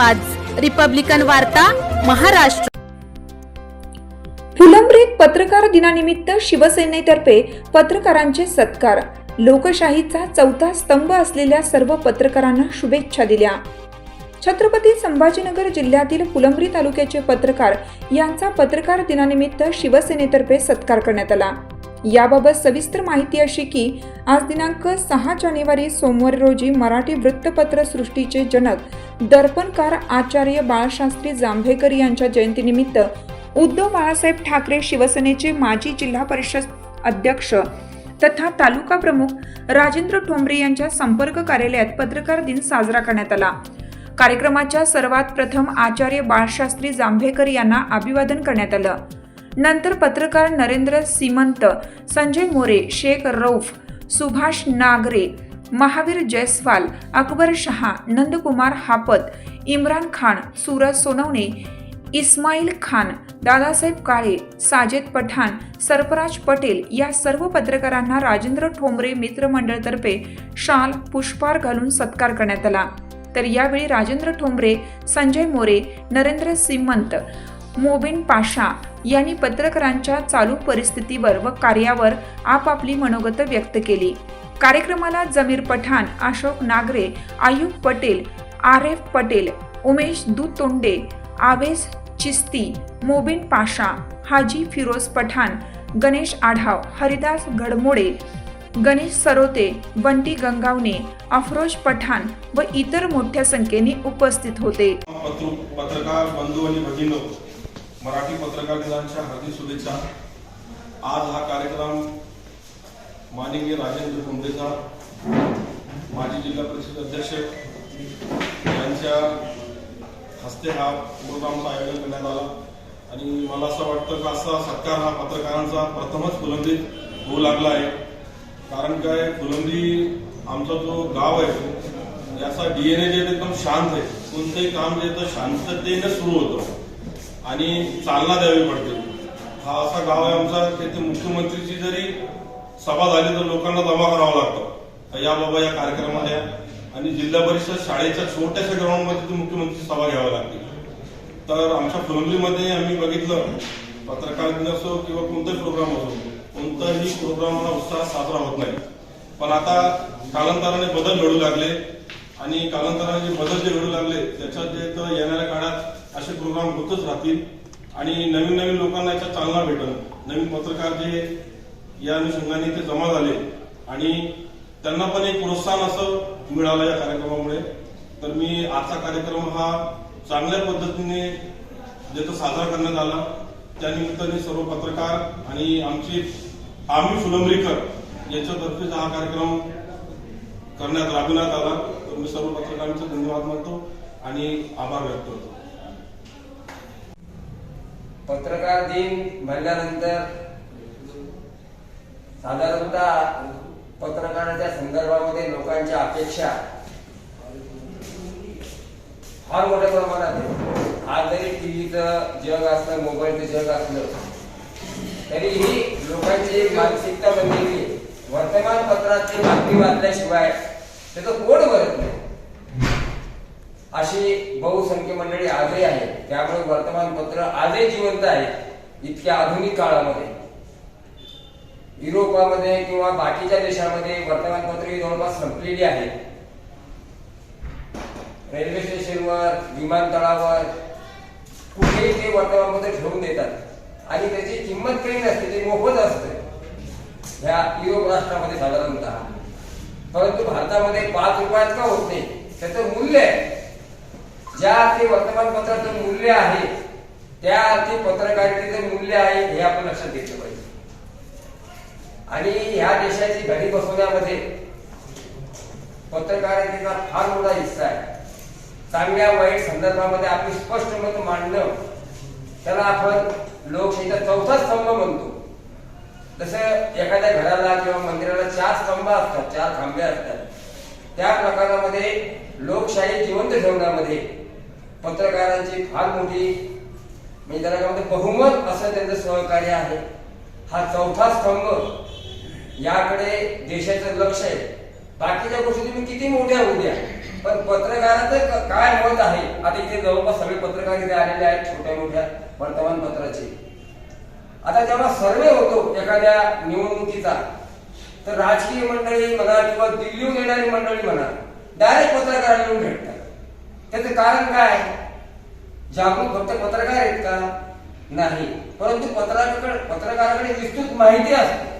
आवाज. रिपब्लिकन वार्ता महाराष्ट्र. फुलंब्रीत पत्रकार दिनानिमित्त शिवसेनेतर्फे पत्रकारांचे सत्कार. लोकशाहीचा चौथा स्तंभ असलेल्या सर्व पत्रकारांना शुभेच्छा दिल्या. छत्रपती संभाजीनगर जिल्ह्यातील फुलंब्री तालुक्याचे पत्रकार यांचा पत्रकार दिनानिमित्त शिवसेनेतर्फे सत्कार करण्यात आला. याबाबत सविस्तर माहिती अशी की आज दिनांक सहा जानेवारी सोमवारी रोजी मराठी वृत्तपत्र सृष्टीचे जनक दर्पणकार आचार्य बाळशास्त्री जांभेकर यांच्या जयंतीनिमित्त उद्धव बाळासाहेब ठाकरे शिवसेनेचे माजी जिल्हा परिषद अध्यक्ष तथा तालुका प्रमुख राजेंद्र ठोंबरे यांच्या संपर्क कार्यालयात पत्रकार दिन साजरा करण्यात आला. कार्यक्रमाच्या सर्वात प्रथम आचार्य बाळशास्त्री जांभेकर यांना अभिवादन करण्यात आलं. नंतर पत्रकार नरेंद्र सीमंत संजय मोरे शेख रौफ सुभाष नागरे महावीर जयस्वाल अकबर शहा नंदकुमार हापत इम्रान खान सूरज सोनवणे इस्माईल खान दादासाहेब काळे साजेद पठाण सरफराज पटेल या सर्व पत्रकारांना राजेंद्र ठोंबरे मित्रमंडळतर्फे शाल पुष्पार घालून सत्कार करण्यात आला. तर यावेळी राजेंद्र ठोंबरे संजय मोरे नरेंद्र सिमंत मोबिन पाशा यांनी पत्रकारांच्या चालू परिस्थितीवर व कार्यावर आपापली मनोगत व्यक्त केली. कार्यक्रमाला जमीर पठाण अशोक नागरे आयुब पटेल आर एफ पटेल उमेश दुतोंडे आवेस चिस्ती मोबिन पाशा हाजी फिरोज पठाण गणेश आढाव हरिदास घडमोडे गणेश सरोते बंटी गंगावणे अफरोज पठाण व इतर मोठ्या संख्येने उपस्थित होते. पत्र पत्रकार बंधू आणि भगिनो मराठी पत्रकार दिनांच्या हार्दिक शुभेच्छा. आज हा कार्यक्रम माननीय राजेंद्र कुंभेचा माजी जिल्हा परिषद अध्यक्ष यांच्या हस्ते हा प्रोग्रामचं आयोजन करण्यात आला. आणि मला असं वाटतं का असा सत्कार हा पत्रकारांचा प्रथमच फुलंदीत होऊ लागला आहे. कारण काय फुलंदी आमचा जो गाव आहे याचा डीएनए जे आहे जे एकदम शांत आहे. कोणतंही काम जे तर शांततेने सुरू होतं. आणि चालना द्यावी पडते. हा असा गाव आहे आमचा. तिथे मुख्यमंत्रीची जरी सभा झाली तर लोकांना जमा करावं लागतं. या बाबा या कार्यक्रमात या आणि जिल्हा परिषद शाळेच्या छोट्याशा ग्राउंडमध्ये ती मुख्यमंत्री सभा घ्यावी लागते. तर आमच्या फॅमिलीमध्ये आम्ही बघितलं पत्रकार दिन असो किंवा कोणताही प्रोग्राम असो कोणताही प्रोग्रामला उत्साह साजरा होत नाही. पण आता कालांतराने बदल घडू लागले. आणि कालांतराने जे बदल जे घडू लागले त्याच्यात जे तर येणाऱ्या काळात असे प्रोग्राम होतच राहतील. आणि नवीन नवीन लोकांना याच्यात चालना भेटल नवीन पत्रकार जे या अनुषंगाने ते जमा झाले. आणि त्यांना पण एक प्रोत्साहन असं मिळालं या कार्यक्रमामुळे. तर मी आजचा कार्यक्रम हा चांगल्या पद्धतीने ज्याचा साजरा करण्यात आला. त्यानिमित्ताने सर्व पत्रकार आणि आमची आम्ही फुलंब्रीकर यांच्यातर्फे हा कार्यक्रम करण्यात राबविण्यात आला. तर मी सर्व पत्रकारांचा धन्यवाद मानतो आणि आभार व्यक्त करतो. पत्रकार दिन म्हणल्यानंतर साधारणतः पत्रकाराच्या संदर्भामध्ये लोकांच्या अपेक्षा फार मोठ्या प्रमाणात आहे आज जरी टीव्हीचं जग असलं मोबाईलचं जग असलं तरीही लोकांची एक मानसिकता बनलेली आहे. वर्तमानपत्रातली बातमी वाचल्याशिवाय त्याचं कोण भरत नाही अशी बहुसंख्य मंडळी आजही आहे त्यामुळे वर्तमानपत्र आजही जिवंत आहे इतक्या आधुनिक काळामध्ये. युरोपामध्ये किंवा बाकीच्या देशामध्ये वर्तमानपत्र ही जवळपास संपलेली आहेत रेल्वे स्टेशनवर विमानतळावर कुठेही ते वर्तमानपत्र ठेवून देतात. आणि त्याची किंमत काही नसते ते मोफत असते. ह्या युरोप राष्ट्रामध्ये साधारणतः. परंतु भारतामध्ये पाच रुपयात का होत नाही? त्याचं मूल्य आहे. ज्या अर्थी वर्तमानपत्राचं मूल्य आहे त्या अर्थी पत्रकारितेचं मूल्य आहे हे आपण लक्षात घेतलं पाहिजे. आणि ह्या देशाची घडी बसवण्यामध्ये पत्रकारितेचा फार मोठा हिस्सा आहे. चांगल्या वाईट संदर्भामध्ये आपली स्पष्ट मत मांडणं त्याला आपण लोकशाहीचा चौथा स्तंभ म्हणतो. जसं एखाद्या घराला किंवा मंदिराला चार स्तंभ असतात चार खांबे असतात. त्या प्रकारामध्ये लोकशाही जिवंत ठेवण्यामध्ये पत्रकारांची फार मोठी म्हणजे त्याला काय म्हणतो बहुमत असं त्यांचं सहकार्य आहे. हा चौथा स्तंभ याकडे देशाचं लक्ष आहे. बाकीच्या गोष्टी तुम्ही किती मोठ्या होऊ द्या. पण पत्रकाराचं काय मत आहे? आता इथे जवळपास सगळे पत्रकार इथे आलेले आहेत छोट्या मोठ्या वर्तमानपत्राचे. आता जेव्हा सर्वे होतो एखाद्या निवडणुकीचा तर राजकीय मंडळी म्हणा किंवा दिल्लीहून येणारी मंडळी म्हणा डायरेक्ट पत्रकारांना येऊन भेटतात. त्याचं कारण काय? जागरूक फक्त पत्रकार आहेत का? नाही. परंतु पत्रकार पत्रकाराकडे विस्तृत माहिती असते.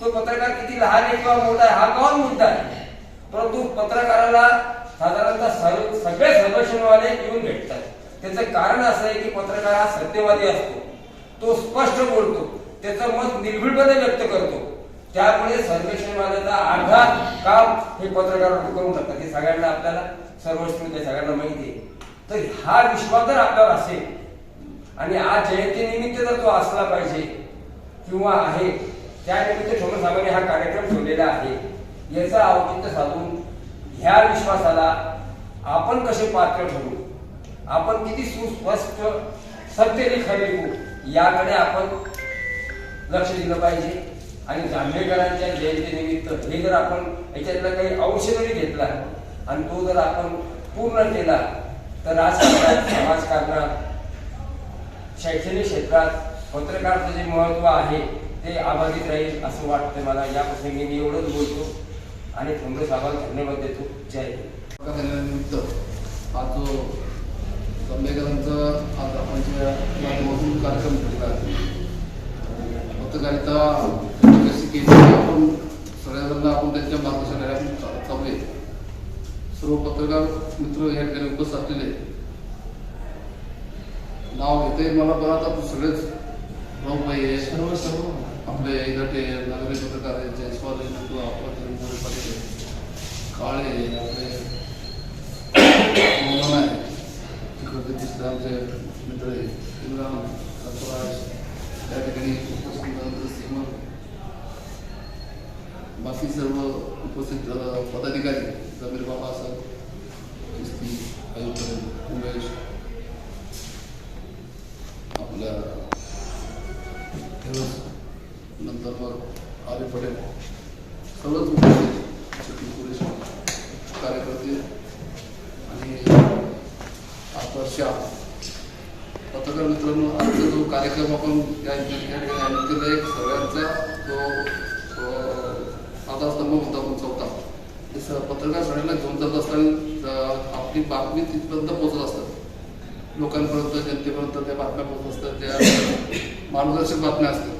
तो पत्रकार किती लहान आहे किंवा मोठा आहे हा गौण मुद्दा आहे. परंतु पत्रकाराला साधारणतः सर्व सगळे संरक्षणवाले येऊन भेटतात. त्याचं कारण असं आहे की पत्रकार हा सत्यवादी असतो. तो स्पष्ट बोलतो. त्याचं मत निर्भीडपणे व्यक्त करतो. त्यामुळे संरक्षणवादाचा आघात काम हे पत्रकार करून टाकतात हे सगळ्यांना आपल्याला सर्वस्कृत त्या सगळ्यांना माहिती आहे. तर हा विश्वास जर आपल्यावर असेल आणि आज जयंतीनिमित्त जर तो असला पाहिजे किंवा आहे त्यानिमित्त ठोकर साहेबांनी हा कार्यक्रम ठेवलेला आहे. याचं औचित्य साधून ह्या विश्वासाला आपण कसे पात्र ठरू? आपण किती सुस्पष्ट सत्यने लिखाण याकडे आपण लक्ष दिलं पाहिजे. आणि जांभेकरांच्या जयंतीनिमित्त हे जर आपण याच्यातला काही अंश जरी घेतला आणि तो जर आपण पूर्ण केला तर राजकारणात समाजकारणात शैक्षणिक क्षेत्रात पत्रकारचं जे महत्त्व आहे ते अबाधित राहील असं वाटतं मला. या प्रसंगी मी एवढंच बोलतो आणि ठोंबरे साहेबांना धन्यवाद देतो. जय हिंद. हा जो जांभेकरांचा आज आपण जे माध्यमातून कार्यक्रम ठेवला पत्रकारिता कशी केली आपण सगळ्यांना आपण त्यांच्या मार्गदर्शनाला आपण चालू आहे. सर्व पत्रकार मित्र या ठिकाणी उपस्थित असलेले नाव घेते मला बरं आता सगळेच. राहू पाहिजे सर्व सर्व. आपले इकडे नागरिक पत्रकार आहेत जयस्वाल पाटील. काळे आपले मोहन आहे तिकडचे तिसरे आमचे मित्र आहे इम्रान सरफराज त्या ठिकाणी उपस्थित सीमा बाकी सर्व उपस्थित पदाधिकारी जमीर बाबा असं किस्ती आयुक्त उमेश आपल्या नंतर मग आले पटेल सर्वच उपस्थित शेती पोलीस कार्यकर्ते आणि आता श्याम पत्रकार मित्रांनो आजचा जो कार्यक्रम आपण या ठिकाणी आयोजित केला आहे सगळ्यांचा तो आधारस्तंभ होता पत्रकार सगळ्यांना घेऊन जात असताना आपली बातमी तिथपर्यंत पोहोचत असतात. लोकांपर्यंत जनतेपर्यंत त्या बातम्या पोहोचत असतात त्या मार्गदर्शक बातम्या असतात.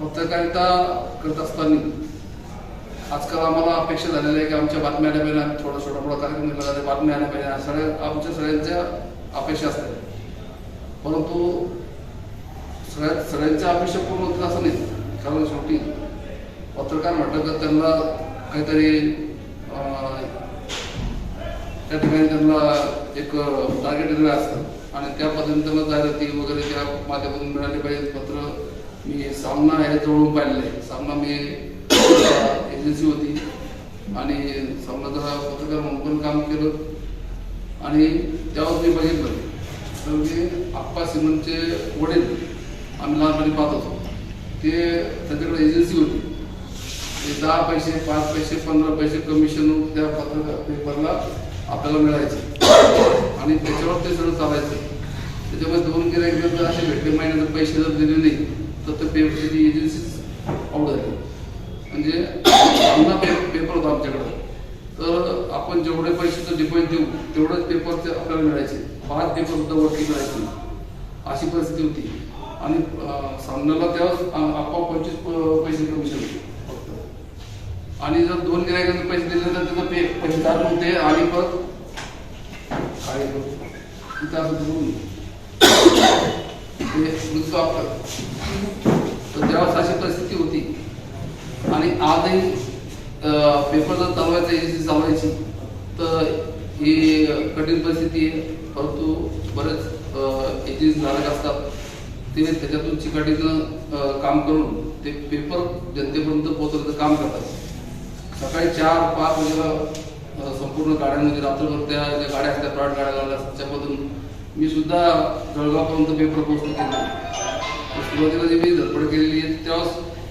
पत्रकारिता करत असताना आजकाल आम्हाला अपेक्षा झालेल्या आहे की आमच्या बातम्या आल्या पाहिजे आम्ही थोडा छोटा मोठा कार्यक्रम घेतला जाते बातम्या आल्या पाहिजे. सगळ्या आमच्या सगळ्यांच्या अपेक्षा असतात. परंतु सगळ्यात सगळ्यांच्या अपेक्षा पूर्ण होतील असं नाही. कारण शेवटी पत्रकार म्हटलं तर त्यांना काहीतरी त्या ठिकाणी त्यांना एक टार्गेट दिलेलं असतं. आणि त्या पद्धतीने त्यांना जाहिराती वगैरे त्या माध्यमातून मिळाली पाहिजे. पत्र मी सामना हे जवळून पाहिलेलं आहे. सामना मी एजन्सी होती. आणि सामनाचा पत्रकार म्हणून पण काम केलं. आणि त्यावर मी बघितलं. तर मी आप्पा सिमनचे वडील आम्ही लहानपणी पाहत होतो. ते त्यांच्याकडे एजन्सी होती. दहा पैसे पाच पैसे पंधरा पैसे कमिशन त्या पत्र पेपरला आपल्याला मिळायचे. आणि त्याच्यावर ते सगळं चालायचं. त्याच्यामध्ये दोन गिरायक जर असे भेटले महिन्याचे पैसे जर दिले नाही तर ते पेपरची एजन्सीच आवड झाली. म्हणजे पुन्हा पे पेपर होता आमच्याकडं. तर आपण जेवढे पैशाचं डिपॉझिट देऊ तेवढंच पेपरचे आपल्याला मिळायचे. पाच पेपर सुद्धा वरती मिळायचे अशी परिस्थिती होती. आणि सामन्याला तेव्हा आपोआप पंचवीस प- पैसे कमिशन होते. आणि जर दोन गिरायकांचे पैसे दिले तर त्याचं पे पैसे होते आणि परत काय तिथं असं म्हणजे तर त्यावेळेस अशी परिस्थिती होती. आणि आजही अं, पेपर जर चालवायचा एजन्सी चालवायची तर ही कठीण परिस्थिती आहे. परंतु बरेच एजन्सी धारक असतात. ते त्याच्यातून चिकाटीनं काम करून ते पेपर जनतेपर्यंत पोहोचवण्याचं काम करतात. सकाळी चार पाच वाजेला संपूर्ण गाड्यांमध्ये रात्रभर त्या ज्या गाड्या असतात प्राट गाड्या लागल्या त्याच्यामधून मी सुद्धा जळगावपर्यंत पेपर पोस्ट केला सुरुवातीला जी मी धडपड केलेली आहे तेव्हा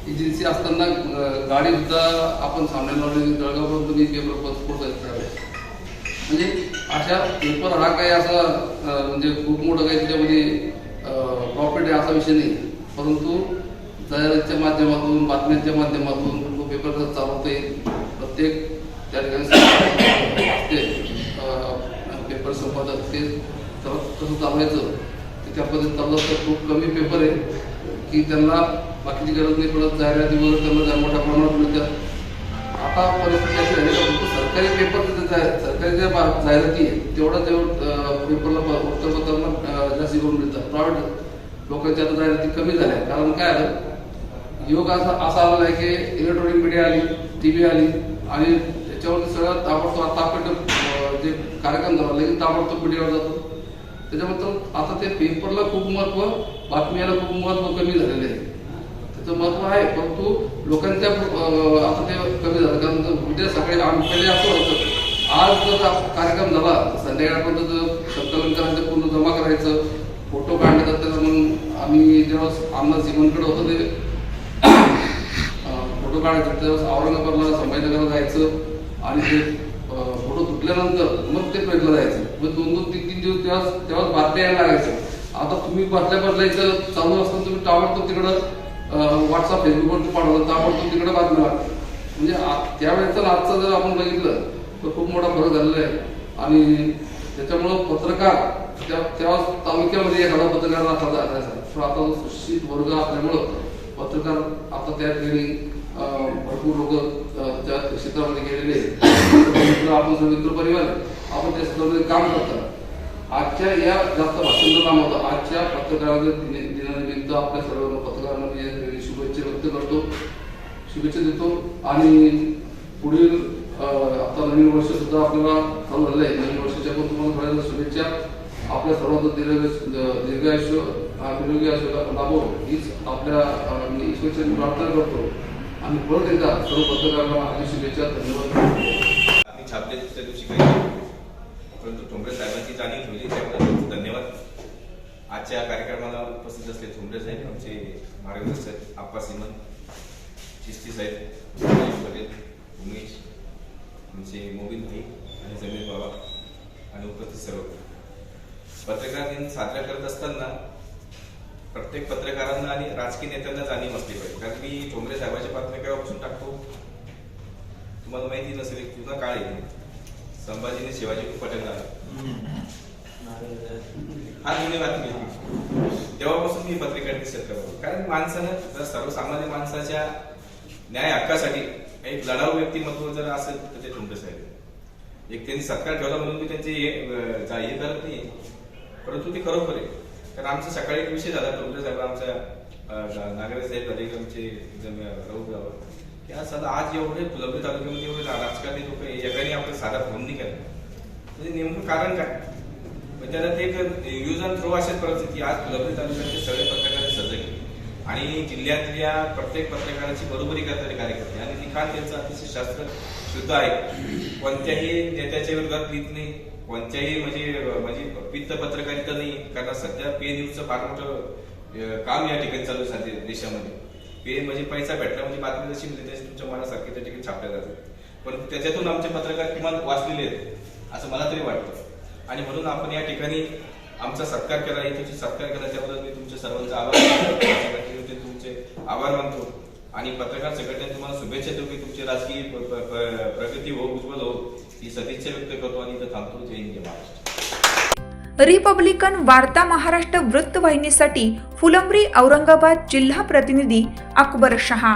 एजन्सी असताना गाडीसुद्धा गाडी सुद्धा आपण सामन्याला लावली जळगावपर्यंत मी पेपर पोहोचत म्हणजे अशा पेपर हा काही असा म्हणजे खूप मोठं काही त्याच्यामध्ये प्रॉफिट आहे असा विषय नाही. परंतु जाहिरातीच्या माध्यमातून बातम्यांच्या माध्यमातून तो पेपर जर चालवता येईल प्रत्येक त्या ठिकाणी असते पेपर संपादक ते तर कसं चालवायचं ते त्या पद्धतीत चाललं तर खूप कमी पेपर आहे की त्यांना बाकीची गरज नाही पडत. जाहिराती वगैरे त्यांना मोठ्या प्रमाणात मिळतात. आता परिस्थिती अशी आहे का फक्त सरकारी पेपर सरकारी ज्या बा- जाहिराती आहेत तेवढं तेवढं पेपरला वृत्तपत्रांना जास्ती जास्त करून मिळतात. प्रायव्हेट लोकांच्या आता जाहिराती कमी झाल्या कारण काय आलं योग असा असा आलेला आहे की इलेक्ट्रॉनिक मीडिया आली टी व्ही आली आणि त्याच्यावर सगळं ताबडतोब आता आपण जे कार्यक्रम झाला लगेच ताबडतोब मीडियावर जातो. त्याच्याबद्दल आता ते पेपरला खूप महत्त्व बातम्याला खूप महत्त्व कमी झालेलं आहे. त्याचं महत्त्व आहे परंतु लोकांच्या आता ते कमी झालं. कारण उद्या सकाळी आम्ही पहिले असं होतं. आज जर कार्यक्रम झाला संध्याकाळपर्यंत जर संकलन करायचं पूर्ण जमा करायचं फोटो काढले जातात मग आम्ही जेव्हा आमदार सिमनकडे होतो ते फोटो काढायचे त्यावेळेस औरंगाबादला संभाजीनगरला जायचं आणि ते फोटो तुटल्यानंतर मग ते पेटला जायचं. मग दोन दोन तीन तीन दिवस तेव्हा तेव्हाच बातम्या यायला लागायचं आता तुम्ही बसल्या बसल्या इथं चालू असताना तुम्ही ताबडतोब तिकडं व्हॉट्सअप फेसबुकवरती पाठवलं ताबडतोब तिकडे बातम्या म्हणजे त्यावेळेचा आजचा जर आपण बघितलं तर खूप मोठा फरक झालेला आहे. आणि त्याच्यामुळं पत्रकार त्या तेव्हा तालुक्यामध्ये एखादा पत्रकार असायचा पण आता जो सुशिक्षित वर्ग असल्यामुळं पत्रकार आता त्या ठिकाणी भरपूर लोक त्या क्षेत्रामध्ये गेलेले आहेत. मित्र आपण मित्र परिवार आपण त्या क्षेत्रामध्ये काम करतात आजच्या या जास्त भाषण काम होतं आजच्या पत्रकारांच्या दिनानिमित्त आपल्या सर्व पत्रकारांना मी शुभेच्छा व्यक्त करतो. शुभेच्छा देतो. आणि पुढील आता नवीन वर्ष सुद्धा आपल्याला चालू झालं आहे. नवीन वर्षाच्या पण तुम्हाला सगळ्यांना शुभेच्छा. आपल्या सर्वांचं दीर्घ दीर्घायुष्य निरोगी आयुष्य लाभो. हीच आपल्या म्हणजे ईश्वरची प्रार्थना करतो. आणि परत एकदा सर्व पत्रकारांना आणि शुभेच्छा धन्यवाद. आम्ही छापले दुसऱ्या दिवशी काही परंतु ठोंबरे साहेबांची जाणीव ठेवली त्याबद्दल धन्यवाद. आजच्या कार्यक्रमाला उपस्थित असले ठोंबरे साहेब आमचे मार्गदर्शक आप्पा सिमन चिस्ती साहेब पटेल उमेश आमचे मोबिन भाई आणि जमीर बाबा आणि उपस्थित सर्व. पत्रकार दिन साजरा करत असताना प्रत्येक पत्रकारांना आणि राजकीय नेत्यांना जाणीव असली पाहिजे. कारण मी ठोंबरे साहेबांच्या बातम्या केव्हापासून टाकतो? तुम्हाला माहिती नसेल पूर्ण काळ आहे. संभाजीने शिवाजी पटेलला हा जुनी बातमी आहे. तेव्हापासून मी पत्रिका क्षेत्र करतो कारण माणसानं जर सर्वसामान्य माणसाच्या न्याय हक्कासाठी एक लढाऊ व्यक्तिमत्व जर असेल तर ते ठोंबरे साहेब एक त्यांनी सत्कार ठेवला म्हणून मी त्यांचे हे करत नाही परंतु ते खरोखर आहे. तर आमचा सकाळी एक विषय झाला ठोंबरे साहेब आमच्या अं, नागरे साहेब झाले आमचे जम- राऊत गावात. की आज सध्या आज एवढे फुलंब्री तालुक्यामध्ये एवढे राजकारणी लोक एकाने आपला साधा फोन नाही केला म्हणजे नेमकं कारण काय? म्हणजे त्याला ते एक युज अँड थ्रो अशाच परिस्थिती आज फुलंब्री तालुक्याचे सगळे पत्रकार आणि जिल्ह्यातल्या प्रत्येक पत्रकाराची बरोबरी करणारे कार्यकर्ते. आणि लिखाण त्यांचं अतिशय शास्त्र शुद्ध आहे. कोणत्याही नेत्याच्या विरोधात लिहित नाही. कोणत्याही म्हणजे म्हणजे पित्त पत्रकारिता नाही. कारण सध्या पे न्यूजचं फार मोठं काम या ठिकाणी चालू आहे देशामध्ये. पे म्हणजे पैसा भेटला म्हणजे बातमी जशी मिळते तशी तुमच्या मनासारखी त्या ठिकाणी छापल्या जातात. पण त्याच्यातून आमचे पत्रकार किमान वाचलेले आहेत असं मला तरी वाटतं. आणि म्हणून आपण या ठिकाणी आमचा सत्कार केला. तुमची सत्कार केला त्याबद्दल मी तुमच्या सर्वांचा आभार मानतो. माझ्या वतीने तुमचे आभार मानतो. आणि पत्रकार संघटनेने तुम्हाला शुभेच्छा देऊ की तुमची राजकीय प्रगती हो उज्ज्वल हो ही सदिच्छा व्यक्त करतो आणि इथं थांबतो. जय हिंद महाराष्ट्र. रिपब्लिकन वार्ता महाराष्ट्र वृत्तवाहिनीसाठी फुलंब्री औरंगाबाद जिल्हा प्रतिनिधी अकबर शहा.